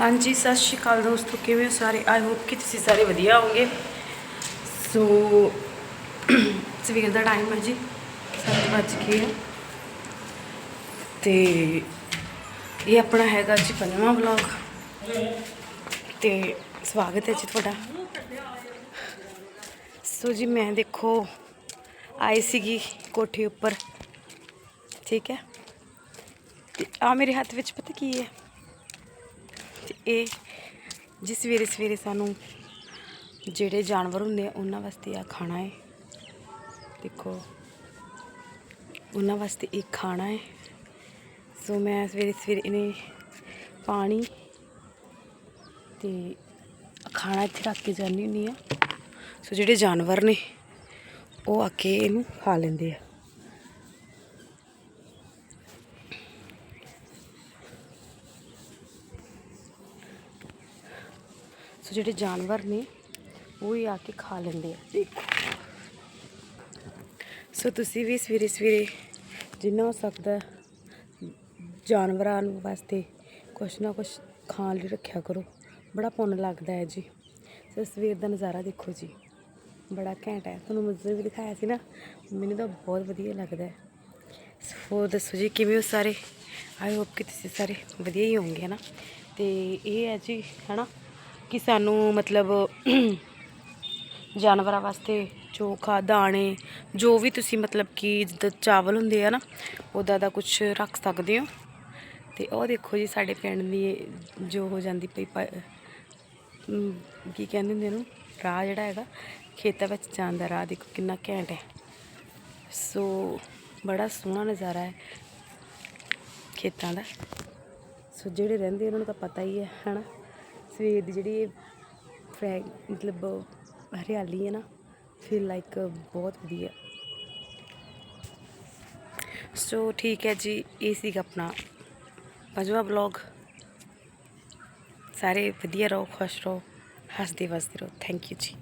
ਹਾਂਜੀ, ਸਤਿ ਸ਼੍ਰੀ ਅਕਾਲ ਦੋਸਤੋ, ਕਿਵੇਂ ਹੋ ਸਾਰੇ? ਆਈ ਹੋਪ ਕਿ ਤੁਸੀਂ ਸਾਰੇ ਵਧੀਆ ਹੋਵੋਗੇ। ਸੋ, ਸਵੇਰ ਦਾ ਟਾਈਮ ਹੈ ਜੀ 7 ਵੱਜ ਗਏ ਹੈ ਤੇ ਇਹ ਆਪਣਾ ਹੈਗਾ ਜੀ ਪੰਜਵਾਂ ਵਲੌਗ ਤੇ ਸਵਾਗਤ ਹੈ ਜੀ ਤੁਹਾਡਾ। ਸੋ ਜੀ, ਮੈਂ ਦੇਖੋ, ਆਈ ਸੀਗੀ ਕੋਠੇ ਉੱਪਰ। ਠੀਕ ਹੈ? ਤੇ ਆ ਮੇਰੇ ਹੱਥ ਵਿੱਚ ਪਤਾ ਕੀ ਹੈ? ਇਹ ਜਿਸ ਸਵੇਰੇ ਸਵੇਰੇ ਸਾਨੂੰ ਜਿਹੜੇ ਜਾਨਵਰ ਹੁੰਦੇ ਆ, ਉਹਨਾਂ ਵਾਸਤੇ ਆ ਖਾਣਾ ਹੈ ਦੇਖੋ, ਉਹਨਾਂ ਵਾਸਤੇ ਇਹ ਖਾਣਾ ਹੈ ਸੋ ਮੈਂ ਸਵੇਰੇ ਸਵੇਰੇ ਇਹਨੇ ਪਾਣੀ ਤੇ ਖਾਣਾ ਇੱਥੇ ਰੱਖ ਕੇ ਜਾਂਦੀ ਹੁੰਦੀ ਆ। ਸੋ ਜਿਹੜੇ ਜਾਨਵਰ ਨੇ, ਉਹ ਆ ਕੇ ਇਹਨੂੰ ਖਾ ਲੈਂਦੇ ਆ। ਸੋ ਜਿਹੜੇ ਜਾਨਵਰ ਨੇ ਉਹ ਹੀ ਆ ਕੇ ਖਾ ਲੈਂਦੇ ਆ। ਦੇਖੋ ਸੋ ਤੁਸੀਂ ਵੀ ਸਵੇਰੇ ਸਵੇਰੇ ਜਿੰਨਾ ਹੋ ਸਕਦਾ ਜਾਨਵਰਾਂ ਨੂੰ ਵਾਸਤੇ ਕੁਛ ਨਾ ਕੁਛ ਖਾਣ ਲਈ ਰੱਖਿਆ ਕਰੋ। ਬੜਾ ਪੁੰਨ ਲੱਗਦਾ ਹੈ ਜੀ। ਸੋ ਸਵੇਰ ਦਾ ਨਜ਼ਾਰਾ ਦੇਖੋ ਜੀ। ਬੜਾ ਘੈਂਟ ਹੈ। ਤੁਹਾਨੂੰ ਮੰਜ਼ਰ ਵੀ ਦਿਖਾਇਆ ਸੀ ਨਾ ਮੈਨੂੰ ਤਾਂ ਬਹੁਤ ਵਧੀਆ ਲੱਗਦਾ ਹੈ। ਸੋ ਦੱਸੋ ਜੀ ਕਿਵੇਂ ਹੋ ਸਾਰੇ? ਆਈ ਹੋਪ ਕਿ ਤੁਸੀਂ ਸਾਰੇ ਵਧੀਆ ਹੀ ਹੋਵੋਗੇ ਨਾ? ਤੇ ਇਹ ਹੈ ਜੀ ਹਨਾ ਕਿ ਸਾਨੂੰ ਮਤਲਬ ਜਾਨਵਰਾਂ ਵਾਸਤੇ ਚੋਖਾ, ਦਾਣੇ, ਜੋ ਵੀ ਤੁਸੀਂ ਮਤਲਬ ਕਿ ਜਿੱਦਾਂ ਚਾਵਲ ਹੁੰਦੇ ਆ ਨਾ ਉੱਦਾਂ ਦਾ ਕੁਝ ਰੱਖ ਸਕਦੇ ਹੋ। ਤੇ ਉਹ ਦੇਖੋ ਜੀ ਸਾਡੇ ਪਿੰਡ ਦੀ ਜੋ ਹੋ ਜਾਂਦੀ ਪਈ ਕੀ ਕਹਿੰਦੇ ਹੁੰਦੇ ਇਹਨੂੰ? ਰਾਹ ਜਿਹੜਾ ਹੈਗਾ, ਖੇਤਾਂ ਵਿੱਚ ਜਾਣ ਦਾ ਰਾਹ ਦੇਖੋ ਕਿੰਨਾ ਘੈਂਟ ਹੈ। ਸੋ ਬੜਾ ਸੋਹਣਾ ਨਜ਼ਾਰਾ ਹੈ ਖੇਤਾਂ ਦਾ। ਸੋ ਜਿਹੜੇ ਰਹਿੰਦੇ ਉਹਨਾਂ ਨੂੰ ਤਾਂ ਪਤਾ ਹੀ ਹੈ, ਹਨਾ? ਸਵੇਰ ਦੀ ਜਿਹੜੀ ਫਰੈ ਮਤਲਬ ਹਰਿਆਲੀ ਹੈ ਨਾ ਫੀਲ ਲਾਈਕ ਬਹੁਤ ਵਧੀਆ। ਸੋ ਠੀਕ ਹੈ ਜੀ, ਇਹ ਸੀਗਾ ਆਪਣਾ ਪੰਜਵਾਂ ਬਲੌਗ ਸਾਰੇ ਵਧੀਆ ਰਹੋ, ਖੁਸ਼ ਰਹੋ, ਹੱਸਦੇ ਵਸਦੇ ਰਹੋ। ਥੈਂਕ ਯੂ ਜੀ।